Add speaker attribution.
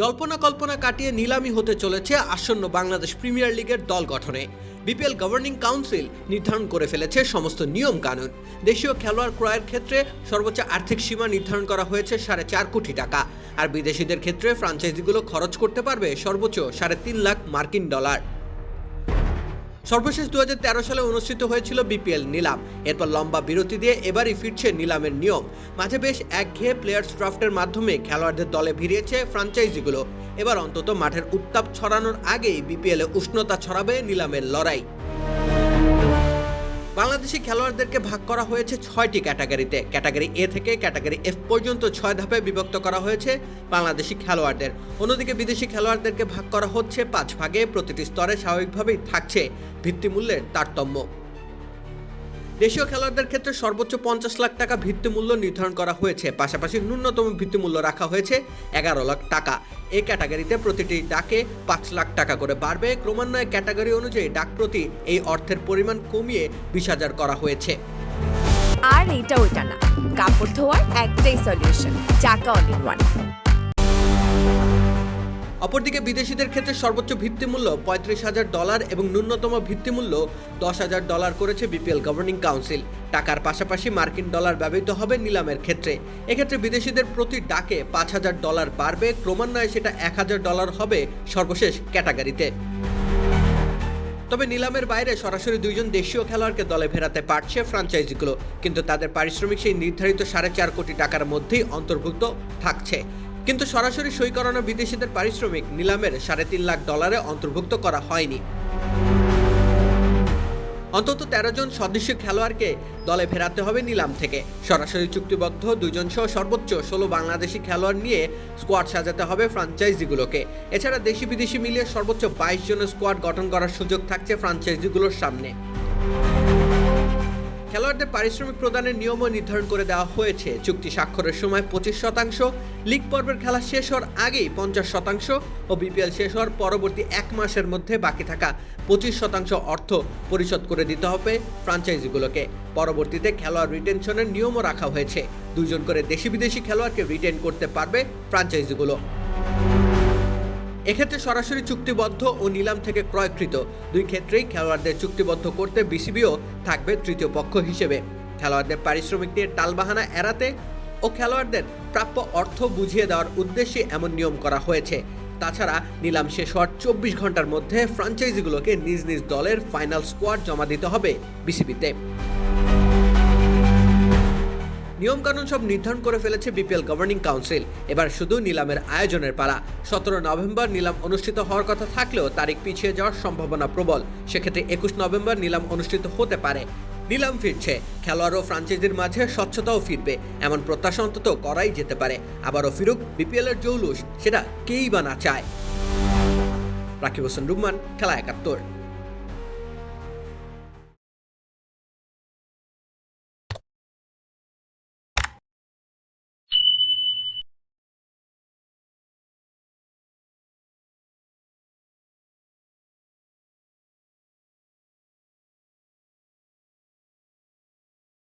Speaker 1: জল্পনা কল্পনা কাটিয়ে নিলামি হতে চলেছে আসন্ন বাংলাদেশ প্রিমিয়ার লিগের দল গঠনে। বিপিএল গভর্নিং কাউন্সিল নির্ধারণ করে ফেলেছে সমস্ত নিয়ম কানুন। দেশীয় খেলোয়াড় ক্রয়ের ক্ষেত্রে সর্বোচ্চ আর্থিক সীমা নির্ধারণ করা হয়েছে সাড়ে চার কোটি টাকা। আর বিদেশিদের ক্ষেত্রে ফ্রাঞ্চাইজিগুলো খরচ করতে পারবে সর্বোচ্চ সাড়ে তিন লাখ মার্কিন ডলার। সর্বশেষ দু হাজার তেরো সালে অনুষ্ঠিত হয়েছিল বিপিএল নিলাম। এরপর লম্বা বিরতি দিয়ে এবারই ফিরছে নিলামের নিয়ম। মাঝে বেশ একঘেয়ে প্লেয়ার্স ড্রাফটের মাধ্যমে খেলোয়াড়দের দলে ভিড়িয়েছে ফ্রাঞ্চাইজিগুলো এবার অন্তত মাঠের উত্তাপ ছড়ানোর আগেই বিপিএলে উষ্ণতা ছড়াবে নিলামের লড়াই। বাংলাদেশি খেলোয়াড়দেরকে ভাগ করা হয়েছে ছয়টি ক্যাটাগরিতে। ক্যাটাগরি এ থেকে ক্যাটাগরি এফ পর্যন্ত ছয় ধাপে বিভক্ত করা হয়েছে বাংলাদেশি খেলোয়াড়দের। অন্যদিকে বিদেশি খেলোয়াড়দেরকে ভাগ করা হচ্ছে পাঁচ ভাগে, প্রতিটি স্তরে স্বাভাবিকভাবেই থাকছে ভিত্তিমূল্যের তারতম্য। দেশীয় খেলোয়াড়দের ক্ষেত্রে সর্বোচ্চ পঞ্চাশ লাখ টাকা ভিত্তিমূল্য নির্ধারণ করা হয়েছে। পাশাপাশি ন্যূনতম ভিত্তিমূল্য রাখা হয়েছে এগারো লাখ টাকা। এই ক্যাটাগরিতে প্রতিটি ডাকে পাঁচ লাখ টাকা করে বাড়বে। ক্রমান্বয়ে ক্যাটাগরি অনুযায়ী ডাক প্রতি এই অর্থের পরিমাণ কমিয়ে বিশ হাজার করা হয়েছে।
Speaker 2: আর এইটা ওইটা না। কাপড় ধোয়ার একটাই সলিউশন চাকা অল ইন ওয়ান
Speaker 1: অপরদিকে বিদেশিদের ক্ষেত্রে সর্বোচ্চ ভিত্তিমূল্য পঁয়ত্রিশ হাজার ডলার এবং ন্যূনতম ভিত্তিমূল্য দশ হাজার ডলার করেছে বিপিএল গভর্নিং কাউন্সিল। টাকার পাশাপাশি মার্কিন ডলার ব্যবহৃত হবে নিলামের ক্ষেত্রে। এক্ষেত্রে বিদেশিদের প্রতি ডাকে পাঁচ হাজার ডলার বাড়বে, ক্রমান্বয়ে সেটা এক হাজার ডলার হবে সর্বশেষ ক্যাটাগরিতে। তবে নিলামের বাইরে সরাসরি দুইজন দেশীয় খেলোয়াড়কে দলে ফেরাতে পারছে ফ্রাঞ্চাইজিগুলো, কিন্তু তাদের পারিশ্রমিক সেই নির্ধারিত সাড়ে চার কোটি টাকার মধ্যেই অন্তর্ভুক্ত থাকছে। কিন্তু সরাসরি সই করানো বিদেশিদের পারিশ্রমিক নিলামের সাড়ে তিন লাখ ডলারে অন্তর্ভুক্ত করা হয়নি। অন্তত তেরো জন সদস্য খেলোয়াড়কে দলে ফেরাতে হবে নিলাম থেকে। সরাসরি চুক্তিবদ্ধ দুজন সহ সর্বোচ্চ ষোলো বাংলাদেশি খেলোয়াড় নিয়ে স্কোয়াড সাজাতে হবে ফ্রাঞ্চাইজিগুলোকে। এছাড়া দেশি বিদেশি মিলিয়ে সর্বোচ্চ বাইশ জনের স্কোয়াড গঠন করার সুযোগ থাকছে ফ্রাঞ্চাইজিগুলোর সামনে। খেলোয়াড়দের পারিশ্রমিক প্রদানের নিয়মও নির্ধারণ করে দেওয়া হয়েছে। চুক্তি স্বাক্ষরের সময় পঁচিশ শতাংশ, লিগ পর্বের খেলা শেষ হওয়ার আগেই পঞ্চাশ শতাংশ ও বিপিএল শেষ হওয়ার পরবর্তী এক মাসের মধ্যে বাকি থাকা পঁচিশ শতাংশ অর্থ পরিশোধ করে দিতে হবে ফ্রাঞ্চাইজিগুলোকে। পরবর্তীতে খেলোয়াড় রিটেনশনের নিয়মও রাখা হয়েছে। দুজন করে দেশি বিদেশি খেলোয়াড়কে রিটেন করতে পারবে ফ্রাঞ্চাইজিগুলো। এক্ষেত্রে সরাসরি চুক্তিবদ্ধ ও নিলাম থেকে ক্রয়কৃত। দুই ক্ষেত্রেই খেলোয়াড়দের চুক্তিবদ্ধ করতে বিসিবিও থাকবে তৃতীয় পক্ষ হিসেবে। খেলোয়াড়দের পারিশ্রমিক নিয়ে টালবাহানা এড়াতে ও খেলোয়াড়দের প্রাপ্য অর্থ বুঝিয়ে দেওয়ার উদ্দেশ্যে এমন নিয়ম করা হয়েছে। তাছাড়া নিলাম শেষ হওয়ার চব্বিশ ঘণ্টার মধ্যে ফ্রাঞ্চাইজিগুলোকে নিজ নিজ দলের ফাইনাল স্কোয়াড জমা দিতে হবে বিসিবিতে। নিয়মকানুন সব নির্ধারণ করে ফেলেছে বিপিএল গভর্নিং কাউন্সিল এবার শুধু নিলামের আয়োজনের পালা। সতেরো নভেম্বর নিলাম অনুষ্ঠিত হওয়ার কথা থাকলেও তারিখ পিছিয়ে যাওয়ার সম্ভাবনা প্রবল। সেক্ষেত্রে একুশ নভেম্বর নিলাম অনুষ্ঠিত হতে পারে। নিলাম ফিরছে। খেলোয়াড় ও ফ্রাঞ্চাইজির মাঝে স্বচ্ছতাও ফিরবে। এমন প্রত্যাশা অন্তত করাই যেতে পারে। আবারও ফিরুক বিপিএল এর জৌলুস, সেটা কেই বা না চায়? রাকিব হোসেন রুম্মান খেলা একাত্তর।